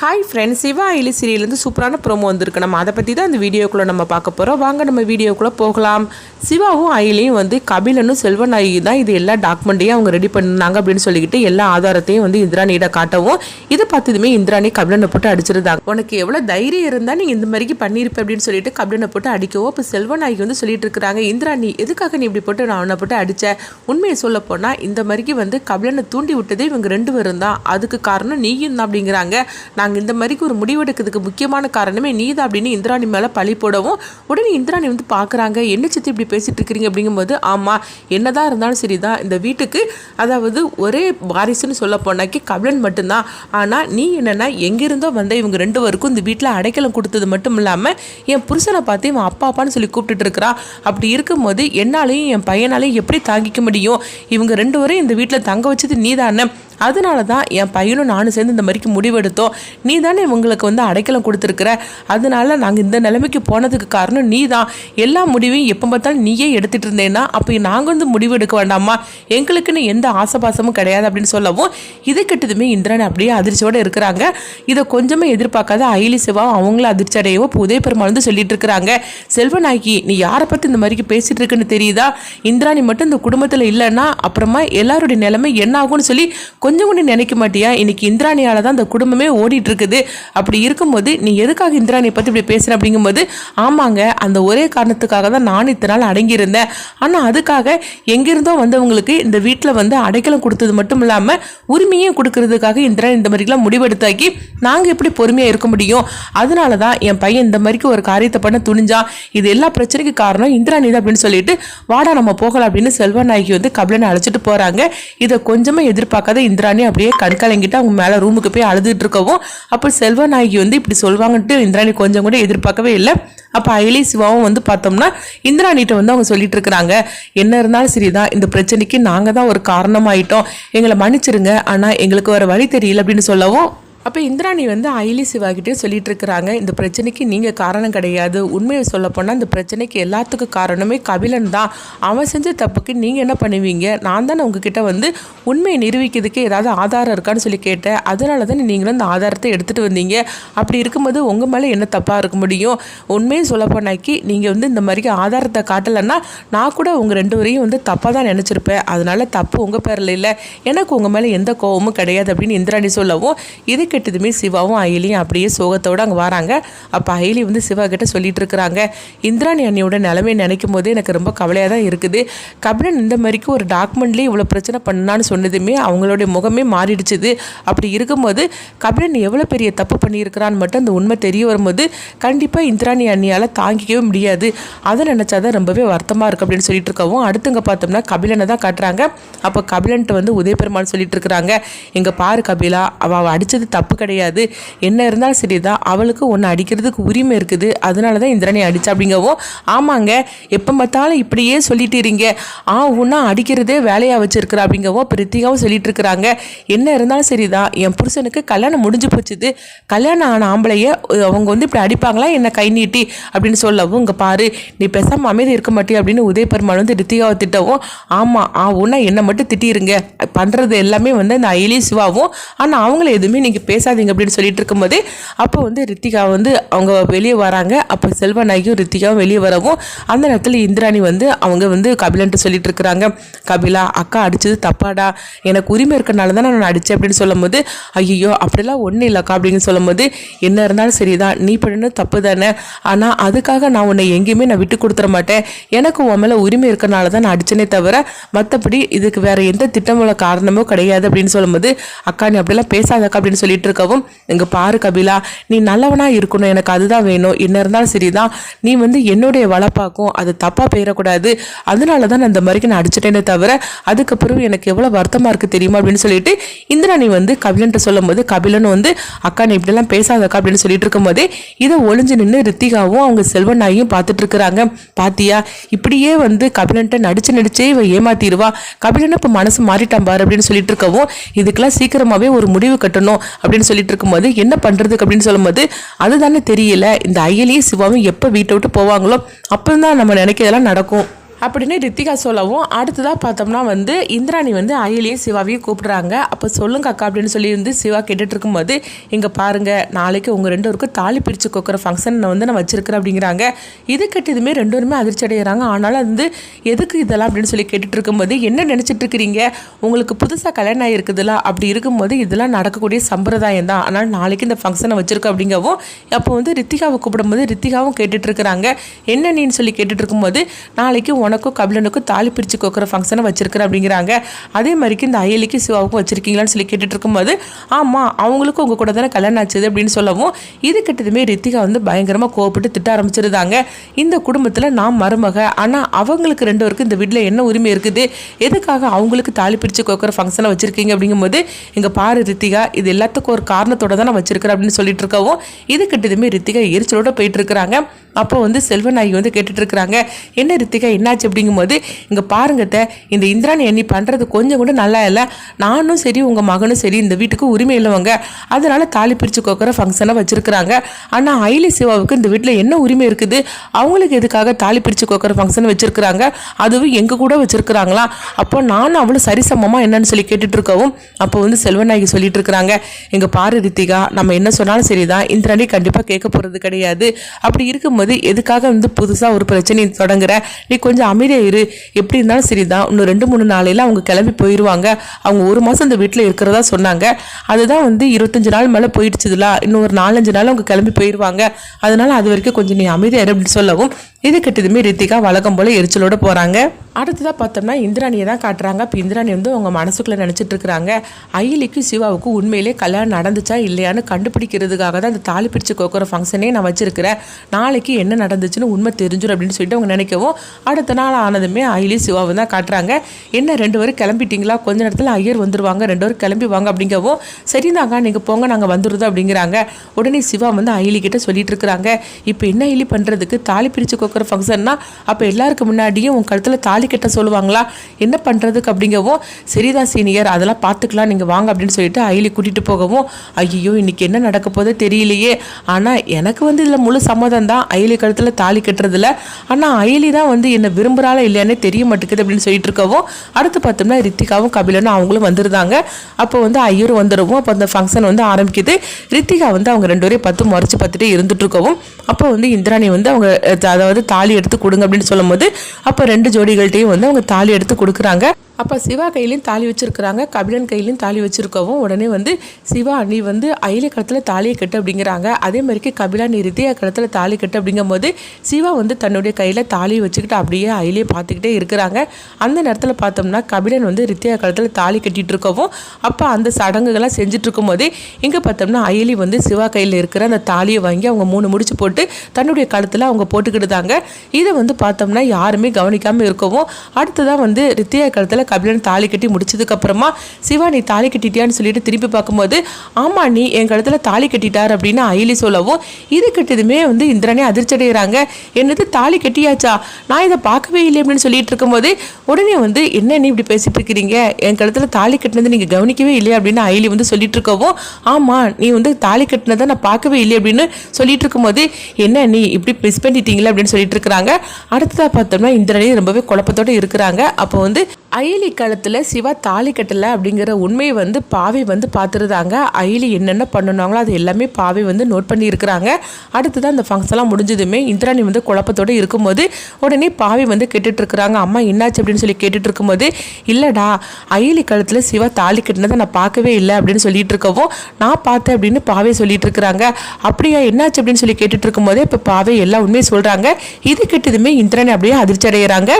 Hi friends Siva ஐலி சீரியல்லேருந்து சூப்பரான ப்ரோமோ வந்திருக்கு. நம்ம அதை பற்றி தான் இந்த வீடியோக்குள்ளே நம்ம பார்க்க போகிறோம் வாங்க நம்ம வீடியோக்குள்ளே போகலாம். சிவாவும் ஐலியும் வந்து கபிலனும் செல்வநாயகி தான் இது எல்லா டாக்குமெண்ட்டையும் அவங்க ரெடி பண்ணாங்க அப்படின்னு சொல்லிக்கிட்டு எல்லா ஆதாரத்தையும் வந்து இந்திராணியிட காட்டவும் இதை பார்த்ததுமே இந்திராணி கபிலனை போட்டு அடிச்சிருந்தாங்க. உனக்கு எவ்வளோ தைரியம் இருந்தால் நீங்கள் இந்த மாதிரிக்கு பண்ணியிருப்ப அப்படின்னு சொல்லிட்டு கபிலனை போட்டு அடிக்கவும் இப்போ செல்வநாயகி வந்து சொல்லிட்டு இருக்கிறாங்க. இந்திராணி எதுக்காக நீ இப்படி போட்டு நான் அவனை போட்டு அடித்தேன் உண்மையை சொல்ல போனால் இந்த மாதிரிக்கு வந்து கபிலனை தூண்டி விட்டதே இவங்க ரெண்டு பேரும் தான். அதுக்கு காரணம் நீயும் தான் அப்படிங்கிறாங்க. நாங்கள் இந்த மாதிரிக்கு ஒரு முடிவெடுக்கிறதுக்கு முக்கியமான காரணமே நீ தான் அப்படின்னு இந்திராணி மேலே பழி போடவும் உடனே இந்திராணி வந்து பார்க்குறாங்க என்ன சித்தி இப்படி பேசிட்டு இருக்கிறீங்க? அப்படிங்கும்போது ஆமாம் என்னதான் இருந்தாலும் சரிதான். இந்த வீட்டுக்கு அதாவது ஒரே வாரிசுன்னு சொல்ல போனாக்கி கபிலன் மட்டும்தான். ஆனால் நீ என்னென்னா எங்கேருந்தோ வந்த இவங்க ரெண்டு பேருக்கும் இந்த வீட்டில் அடைக்கலம் கொடுத்தது மட்டும் இல்லாமல் என் புருஷனை பார்த்து இவன் அப்பா அப்பான்னு சொல்லி கூப்பிட்டுட்டு இருக்கிறா. அப்படி இருக்கும்போது என்னாலையும் என் பையனாலையும் எப்படி தாங்கிக்க முடியும்? இவங்க ரெண்டு பேரும் இந்த வீட்டில் தங்க வச்சது நீ தானே அதனால தான் என் பையனும் நானும் சேர்ந்து இந்த மாதிரிக்கு முடிவெடுத்தோம். நீ தானே இவங்களுக்கு வந்து அடைக்கலம் கொடுத்துருக்குற. அதனால நாங்கள் இந்த நிலைமைக்கு போனதுக்கு காரணம் நீ தான் எல்லா முடிவையும் எப்போ பார்த்தாலும் நீயே எடுத்துகிட்டு இருந்தேன்னா அப்போ நாங்கள் வந்து முடிவு எடுக்க வேண்டாமா? எங்களுக்குன்னு எந்த ஆசபாசமும் கிடையாது அப்படின்னு சொல்லவும் இதை கெட்டதுமே இந்திரன் அப்படியே அதிர்ச்சியோடு இருக்கிறாங்க. இதை கொஞ்சமே எதிர்பார்க்காத அயிலி சிவாவும் அவங்களும் அதிர்ச்சி அடையவோ இப்போ பெருமாள் வந்து சொல்லிட்டு இருக்கிறாங்க. செல்வநாயகி நீ யாரை பற்றி இந்த மாதிரிக்கு பேசிட்டு இருக்குன்னு தெரியுதா? இந்திராணி மட்டும் இந்த குடும்பத்தில் இல்லைன்னா அப்புறமா எல்லாருடைய நிலைமை என்ன ஆகும்னு சொல்லி கொஞ்சம் கூட நினைக்க மாட்டியா? இன்னைக்கு இந்திராணியால தான் இந்த குடும்பமே ஓடிட்டு இருக்குது. அப்படி இருக்கும்போது நீ எதுக்காக இந்திராணியை பற்றி இப்படி பேசுற? அப்படிங்கும்போது ஆமாங்க அந்த ஒரே காரணத்துக்காக தான் நான் இத்தனை நாள் அடங்கியிருந்தேன். ஆனால் அதுக்காக எங்கிருந்தோ வந்தவங்களுக்கு இந்த வீட்டில் வந்து அடைக்கலம் கொடுத்தது மட்டும் இல்லாமல் உரிமையும் கொடுக்கறதுக்காக இந்திராணி இந்த மாதிரிலாம் முடிவெடுத்தாக்கி நாங்கள் எப்படி பொறுமையாக இருக்க முடியும்? அதனால தான் என் பையன் இந்த மாதிரிக்கு ஒரு காரியத்தை பண்ண துணிஞ்சான் இது எல்லா பிரச்சனைக்கு காரணம் இந்திராணி தான் அப்படின்னு சொல்லிட்டு வாடா நம்ம போகலாம் அப்படின்னு செல்வநாயகி வந்து கபிலனை அழைச்சிட்டு போகிறாங்க இதை கொஞ்சமாக எதிர்பார்க்காத இந்திராணி அப்படியே கண்கலங்கிட்டு அவங்க மேலே ரூமுக்கு போய் அழுதுட்டு இருக்கவும் அப்போ செல்வநாயகி வந்து இப்படி சொல்வாங்கன்ட்டு இந்திராணி கொஞ்சம் கூட எதிர்பார்க்கவே இல்லை. அப்போ அயலி சிவாவும் வந்து பார்த்தோம்னா இந்திராணிட்ட வந்து அவங்க சொல்லிட்டு இருக்கிறாங்க. என்ன இருந்தாலும் சரிதான் இந்த பிரச்சனைக்கு நாங்கள் தான் ஒரு காரணமாயிட்டோம். எங்களை மன்னிச்சிருங்க ஆனால் எங்களுக்கு வர வழி தெரியல அப்படின்னு சொல்லவும் அப்போ இந்திராணி வந்து அயலி சிவாகிட்டே சொல்லிட்டு இருக்கிறாங்க இந்த பிரச்சனைக்கு நீங்கள் காரணம் கிடையாது. உண்மையை சொல்லப்போனால் இந்த பிரச்சனைக்கு எல்லாத்துக்கும் காரணமே கபிலன் தான். அவன் செஞ்ச தப்புக்கு நீங்கள் என்ன பண்ணுவீங்க? நான் தானே உங்ககிட்ட வந்து உண்மையை நிரூபிக்கிறதுக்கு ஏதாவது ஆதாரம் இருக்கான்னு சொல்லி கேட்டேன். அதனால தான் நீங்களும் அந்த ஆதாரத்தை எடுத்துகிட்டு வந்தீங்க. அப்படி இருக்கும்போது உங்கள் மேலே என்ன தப்பாக இருக்க முடியும்? உண்மையை சொல்லப்போனாக்கி நீங்கள் வந்து இந்த மாதிரி ஆதாரத்தை காட்டலைன்னா நான் கூட உங்கள் ரெண்டு வரையும் வந்து தப்பாக தான் நினச்சிருப்பேன். அதனால தப்பு உங்கள் பேரில் இல்லை. எனக்கு உங்கள் மேலே எந்த கோவமும் கிடையாது அப்படின்னு இந்திராணி சொல்லவும். இது கெட்டதுமே சிவாவும் அயலியும் அப்படியே சோகத்தோடு அங்கே வராங்க. அப்போ அயலி வந்து சிவா கிட்ட சொல்லிட்டு இருக்கிறாங்க. இந்திராணி அண்ணியோட நிலைமையை நினைக்கும் போது எனக்கு ரொம்ப கவலையாக தான் இருக்குது. கபிலன் இந்த மாதிரிக்கு ஒரு டாக்குமெண்ட்லேயே இவ்வளோ பிரச்சனை பண்ணான்னு சொன்னதுமே அவங்களுடைய முகமே மாறிடுச்சுது. அப்படி இருக்கும்போது கபிலன் எவ்வளோ பெரிய தப்பு பண்ணியிருக்கிறான்னு மட்டும் அந்த உண்மை தெரிய வரும்போது கண்டிப்பாக இந்திராணி அண்ணியால் தாங்கிக்கவே முடியாது. அதை நினச்சாதான் ரொம்பவே வருத்தமாக இருக்குது அப்படின்னு சொல்லிட்டு இருக்கவும் அடுத்துங்க பார்த்தோம்னா கபிலனை தான் காட்டுறாங்க. அப்போ கபிலன்ட்டு வந்து உதயபெருமாள் சொல்லிட்டு இருக்கிறாங்க. இங்கே பாரு கபிலா அவள் அடித்தது தப்பு தப்பு கிடையாது. என்ன இருந்தாலும் சரிதான். அவளுக்கு ஒன்று அடிக்கிறதுக்கு உரிமை இருக்குது. அதனால தான் இந்திரனை அடிச்சா அப்படிங்கவும் ஆமாங்க எப்போ பார்த்தாலும் இப்படியே சொல்லிட்டு இருங்க. ஆ உன்னா அடிக்கிறதே வேலையாக வச்சுருக்குறா அப்படிங்கவும் பிரித்திகாவும் சொல்லிட்டு இருக்கிறாங்க. என்ன இருந்தாலும் சரிதான். என் புருஷனுக்கு கல்யாணம் முடிஞ்சு போச்சுது. கல்யாணம் ஆன ஆம்பளைய அவங்க வந்து இப்படி அடிப்பாங்களா? என்ன கை நீட்டி அப்படின்னு சொல்லவும் இங்கே பாரு நீ பேசாமல் அமைதி இருக்க மாட்டே அப்படின்னு உதயபெருமாள் வந்து ரித்திகாவை திட்டவும் ஆமாம் ஆ உன்னா என்னை மட்டும் திட்டிருங்க. பண்ணுறது எல்லாமே வந்து இந்த அயலி சிவாவும் ஆனால் அவங்கள எதுவுமே நீங்கள் பேசாதீங்க அப்படின்னு சொல்லிட்டு இருக்கும்போது அப்போ வந்து ரித்திகா வந்து அவங்க வெளியே வராங்க. அப்போ செல்வநாயகியும் ரித்திகாவும் வெளியே வரவும் அந்த நேரத்தில் இந்திராணி வந்து அவங்க வந்து கபிலன்ட்டு சொல்லிட்டு இருக்கிறாங்க. கபிலா அக்கா அடிச்சது தப்பாடா. எனக்கு உரிமை இருக்கனால தான் நான் அடித்தேன் அப்படின்னு சொல்லும்போது ஐயோ அப்படிலாம் ஒன்றும் இல்லைக்கா. அப்படின்னு சொல்லும்போது என்ன இருந்தாலும் சரிதான். நீ பண்ணணும் தப்பு தானே. ஆனால் அதுக்காக நான் உன்னை எங்கேயுமே நான் விட்டு கொடுத்துட மாட்டேன். எனக்கு உன் மேலே உரிமை இருக்கனால தான் நான் அடிச்சேனே தவிர மற்றபடி இதுக்கு வேற எந்த திட்டமுள்ள காரணமோ கிடையாது. அப்படின்னு சொல்லும்போது அக்கா நீ அப்படிலாம் பேசாதக்கா. அப்படின்னு சொல்லிட்டு இருக்கவும் இங்கே பாரு கபிலா நீ நல்லவனா இருக்கணும் எனக்கு அதுதான் வேணும். என்ன இருந்தாலும் சரிதான். நீ வந்து என்னுடைய வளப்பாக்கும் அது தப்பாக போயிடக்கூடாது. அதனால தான் நான் இந்த மாதிரிக்கு நான் அடிச்சிட்டேனே தவிர அதுக்கப்புறம் எனக்கு எவ்வளோ வருத்தமாக இருக்குது தெரியுமா அப்படின்னு சொல்லிட்டு இந்திராணி வந்து கபிலன்ட்டு சொல்லும் போது கபிலன் வந்து அக்கா நீ இப்படிலாம் பேசாதக்கா அப்படின்னு சொல்லிட்டு இருக்கும்போதே இதை ஒளிஞ்சு நின்று ரித்திகாவும் அவங்க செல்வனாயும் பார்த்துட்டு இருக்கிறாங்க. பாத்தியா இப்படியே வந்து கபிலன்ட்ட நடிச்சு நடிச்சே இவ ஏமாத்திடுவா. கபிலன் இப்போ மனசு மாறிட்டான் பாரு அப்படின்னு சொல்லிட்டு இருக்கவும் இதுக்கெல்லாம் சீக்கிரமாகவே ஒரு முடிவு கட்டணும். அப்படின்னு சொல்லிட்டு இருக்கும்போது என்ன பண்ணுறதுக்கு அப்படின்னு சொல்லும்போது அதுதானே தெரியல. இந்த அயலியும் சிவாவும் எப்போ வீட்டை விட்டு போவாங்களோ அப்போ தான் நம்ம நினைக்கிறதெல்லாம் நடக்கும். அப்படின்னு ரித்திகா சொல்லவும் அடுத்ததாக பார்த்தோம்னா வந்து இந்திராணி வந்து அயலியும் சிவாவையும் கூப்பிடுறாங்க. அப்போ சொல்லுங்க அக்கா அப்படின்னு சொல்லி வந்து சிவா கேட்டுட்டு இருக்கும்போது இங்கே பாருங்கள் நாளைக்கு உங்கள் ரெண்டு பேருக்கும் தாலி பிரித்து கொக்குற ஃபங்க்ஷன் வந்து நான் வச்சிருக்கிறேன் அப்படிங்கிறாங்க. இது கட்டியதுமே ரெண்டு பேருமே அதிர்ச்சி அடைகிறாங்க ஆனாலும் வந்து எதுக்கு இதெல்லாம்? அப்படின்னு சொல்லி கேட்டுட்டு இருக்கும்போது என்ன நினச்சிட்டு இருக்கிறீங்க? உங்களுக்கு புதுசாக கல்யாணம் ஆகிருக்குதுல அப்படி இருக்கும்போது இதெல்லாம் நடக்கக்கூடிய சம்பிரதாயம் தான். ஆனால் நாளைக்கு இந்த ஃபங்க்ஷனை வச்சுருக்கோம் அப்படிங்கவும் அப்போ வந்து ரித்திகாவை கூப்பிடும்போது ரித்திகாவும் கேட்டுட்டு இருக்கிறாங்க என்ன நீன்னு சொல்லி கேட்டுட்டு இருக்கும்போது நாளைக்கு உனக்கும் கபிலனுக்கும் தாலி பிரித்து கோக்குற ஃபங்க்ஷனை வச்சிருக்கிற அப்படிங்கிறாங்க. அதே மாதிரிக்கு இந்த அயலிக்கு சிவாவுக்கும் வச்சிருக்கீங்களான்னு சொல்லி கேட்டுட்டு இருக்கும்போது ஆமாம் அவங்களுக்கும் உங்கள் கூட தானே கல்யாணம் ஆச்சுது அப்படின்னு சொல்லவும் இது கிட்டதுமே ரித்திகா வந்து பயங்கரமாக கோவப்பட்டு திட்ட ஆரம்பிச்சிருந்தாங்க. இந்த குடும்பத்தில் நான் மருமக ஆனால் அவங்களுக்கு ரெண்டு பேருக்கும் இந்த வீட்டில் என்ன உரிமை இருக்குது? எதுக்காக அவங்களுக்கு தாலி பிரித்து கோக்குற ஃபங்க்ஷனை வச்சிருக்கீங்க அப்படிங்கும்போது இங்கே பாரு ரித்திகா இது எல்லாத்துக்கும் ஒரு காரணத்தோட தான் நான் வச்சிருக்கிறேன் அப்படின்னு சொல்லிட்டு இருக்கவும் இது கிட்டதுமே ரித்திகா எரிச்சலோட போயிட்டு இருக்கிறாங்க. அப்போ வந்து செல்வநாயகி வந்து கேட்டுட்டு இருக்கிறாங்க என்ன ரித்திகா என்னாச்சு? அப்படிங்கும்போது இங்கே பாருங்கத்த இந்த இந்திராணி எண்ணி பண்ணுறது கொஞ்சம் கூட நல்லா இல்லை. நானும் சரி உங்கள் மகனும் சரி இந்த வீட்டுக்கு உரிமை இல்லைவங்க. அதனால தாலி பிரித்து கோக்கிற ஃபங்க்ஷனை வச்சுருக்குறாங்க. ஆனால் ஐலி சிவாவுக்கு இந்த வீட்டில் என்ன உரிமை இருக்குது? அவங்களுக்கு எதுக்காக தாலி பிரித்து கோக்கிற ஃபங்க்ஷன் வச்சுருக்குறாங்க? அதுவும் எங்கள் கூட வச்சுருக்குறாங்களா? அப்போ நானும் அவளும் சரிசமமாக என்னன்னு சொல்லி கேட்டுட்டு இருக்கவும் அப்போ வந்து செல்வநாயகி சொல்லிட்டு இருக்கிறாங்க எங்க பாரு ரித்திகா நம்ம என்ன சொன்னாலும் சரிதான். இந்திராணி கண்டிப்பாக கேட்க போகிறது கிடையாது. அப்படி இருக்கும்போது எதுக்காக வந்து புதுசாக ஒரு பிரச்சனை தொடங்குற? நீ கொஞ்சம் அமைதியாக இரு. எப்படி இருந்தாலும் சரிதான் இன்னும் ரெண்டு மூணு நாளையில் அவங்க கிளம்பி போயிடுவாங்க அவங்க ஒரு மாதம் அந்த வீட்டில் இருக்கிறதா சொன்னாங்க. அதுதான் வந்து இருபத்தஞ்சு நாள் மேலே போயிடுச்சுதுல. இன்னும் ஒரு நாலஞ்சு நாள் அவங்க கிளம்பி போயிடுவாங்க அதனால அது வரைக்கும் கொஞ்சம் நீ அமைதியாக அப்படின்னு சொல்லவும் இது கிட்டதுமே ரித்திகா வழக்கம் போல எரிச்சலோடு போகிறாங்க அடுத்ததாக பார்த்தோம்னா இந்திராணியை தான் காட்டுறாங்க. இப்போ இந்திராணி வந்து அவங்க மனசுக்குள்ளே நினச்சிட்டு இருக்கிறாங்க. அயிலிக்கு சிவாவுக்கும் உண்மையிலே கல்யாணம் நடந்துச்சா இல்லையான்னு கண்டுபிடிக்கிறதுக்காக தான் இந்த தாலி பிரித்து கோக்குற ஃபங்க்ஷனே நான் வச்சிருக்கிறேன். நாளைக்கு என்ன நடந்துச்சுன்னு உண்மை தெரிஞ்சிடும் அப்படின்னு சொல்லிட்டு அவங்க நினைக்கவும் அடுத்த நாள் ஆனதுமே அயிலி சிவாவை தான் காட்டுறாங்க. என்ன ரெண்டு பேரும் கிளம்பிட்டீங்களா? கொஞ்ச நேரத்தில் ஐயர் வந்துருவாங்க ரெண்டு பேரும் கிளம்பி வாங்க அப்படிங்கவும் சரிதாங்க நீங்கள் போங்க நாங்கள் வந்துடுறோம் அப்படிங்கிறாங்க. உடனே சிவா வந்து அயிலி கிட்ட சொல்லிட்டு இருக்கிறாங்க. இப்போ என்ன அயிலி பண்ணுறதுக்கு தாலி பிரித்து கோக்குற ஃபங்க்ஷன்னா அப்போ எல்லாருக்கு முன்னாடியும் உன் கழுத்தில் தாலி கிட்ட சொல்லுவாங்களா? என்ன பண்ணுறதுக்கு அப்படிங்கவும் சரிதான் சீனியர் அதெல்லாம் பார்த்துக்கலாம் நீங்கள் வாங்க அப்படின்னு சொல்லிட்டு அயிலி கூட்டிகிட்டு போகவும் ஐயோ இன்னைக்கு என்ன நடக்க போதோ தெரியலையே. ஆனால் எனக்கு வந்து இதில் முழு சம்மதம் தான். அயிலி கழுத்தில் தாலி கட்டுறதுல. ஆனால் அயிலி தான் வந்து என்ன விரும்புகிறாளா இல்லையானே தெரிய மாட்டேங்குது அப்படின்னு சொல்லிட்டு இருக்கவும் அடுத்து பார்த்தோம்னா ரித்திகாவும் கபிலனும் அவங்களும் வந்துருந்தாங்க. அப்போ வந்து ஐயரும் வந்துடவும் அப்போ அந்த ஃபங்க்ஷன் வந்து ஆரம்பிக்குது. ரித்திகா வந்து அவங்க ரெண்டு பேரையும் பார்த்து முறைச்சு பார்த்துட்டு இருந்துட்டு இருக்கவும் அப்போ வந்து இந்திராணி வந்து அவங்க அதாவது தாலி எடுத்து கொடுங்க அப்படின்னு சொல்லும்போது அப்போ ரெண்டு ஜோடிகள் அவங்கள்ட்டையும் வந்து அவங்க தாலி எடுத்து கொடுக்குறாங்க. அப்போ சிவா கையிலையும் தாலி வச்சுருக்குறாங்க. கபிலன் கையிலையும் தாலி வச்சுருக்கவும் உடனே வந்து சிவா நீ வந்து அயில கழுத்தில் தாலியை கட்டு அப்படிங்கிறாங்க. அதே மாதிரிக்கு கபிலா நீ ரித்தியா கழுத்தில் தாலி கட்டு அப்படிங்கும்போது சிவா வந்து தன்னுடைய கையில் தாலியை வச்சுக்கிட்டு அப்படியே அயிலே பார்த்துக்கிட்டே இருக்கிறாங்க. அந்த நேரத்தில் பார்த்தோம்னா கபிலன் வந்து ரித்தியா கழுத்தில் தாலி கட்டிகிட்டு இருக்கவும் அப்போ அந்த சடங்குகள்லாம் செஞ்சுட்டு போது இங்கே பார்த்தோம்னா அயலி வந்து சிவா கையில் இருக்கிற அந்த தாலியை வாங்கி அவங்க மூணு முடிச்சு போட்டு தன்னுடைய கழுத்தில் அவங்க போட்டுக்கிட்டுதாங்க இதை வந்து பார்த்தோம்னா யாருமே கவனிக்காமல் இருக்கவும் அடுத்ததான் வந்து ரித்தியா கழுத்தில் கபிலன் தாலி கட்டி முடிச்சதுக்கு அப்புறமா சிவா நீ தாலி கட்டிட்டியான்னு சொல்லிட்டு திருப்பி பார்க்கும்போது ஆமா நீ என் கழுத்தில் தாலி கட்டிட்டார் அப்படின்னு அயலி சொல்லவும் இது கட்டதுமே வந்து இந்திரனே அதிர்ச்சி அடைகிறாங்க. என்னது தாலி கட்டியாச்சா? நான் இதை பார்க்கவே இல்லை அப்படின்னு சொல்லிட்டு இருக்கும்போது உடனே வந்து என்ன நீ இப்படி பேசிட்டு இருக்கிறீங்க? என் கழுத்தில் தாலி கட்டினது நீங்கள் கவனிக்கவே இல்லையா அப்படின்னு அயலி வந்து சொல்லிட்டு இருக்கவும் ஆமா நீ வந்து தாலி கட்டினதை நான் பார்க்கவே இல்லை அப்படின்னு சொல்லிட்டு இருக்கும்போது என்ன நீ இப்படி மிஸ் பண்ணிட்டீங்களா அப்படின்னு சொல்லிட்டு இருக்கிறாங்க. அடுத்ததாக பார்த்தோம்னா இந்திரனே ரொம்பவே குழப்பத்தோட இருக்கிறாங்க. அப்போ வந்து அயலி காலத்தில் சிவா தாலி கட்டலை அப்படிங்கிற உண்மையை வந்து பாவை வந்து பார்த்துருந்தாங்க அயலி என்னென்ன பண்ணணுங்களோ அது எல்லாமே பாவை வந்து நோட் பண்ணியிருக்கிறாங்க. அடுத்து தான் அந்த ஃபங்க்ஷன்லாம் முடிஞ்சதுமே இந்திராணி வந்து குழப்பத்தோடு இருக்கும்போது உடனே பாவை வந்து கேட்டுட்ருக்குறாங்க. அம்மா என்னாச்சு அப்படின்னு சொல்லி கேட்டுட்டு இருக்கும்போது இல்லைடா அயலி காலத்தில் சிவா தாலி கட்டினதை நான் பார்க்கவே இல்லை அப்படின்னு சொல்லிட்டு இருக்கவும் நான் பார்த்தேன் அப்படின்னு பாவை சொல்லிட்டு இருக்கிறாங்க அப்படியா என்னாச்சு அப்படின்னு சொல்லி கேட்டுட்டு இருக்கும்போதே இப்போ பாவை எல்லா உண்மையும் சொல்கிறாங்க இது கிட்டதுமே இந்திராணி அப்படியே அதிர்ச்சி அடைகிறாங்க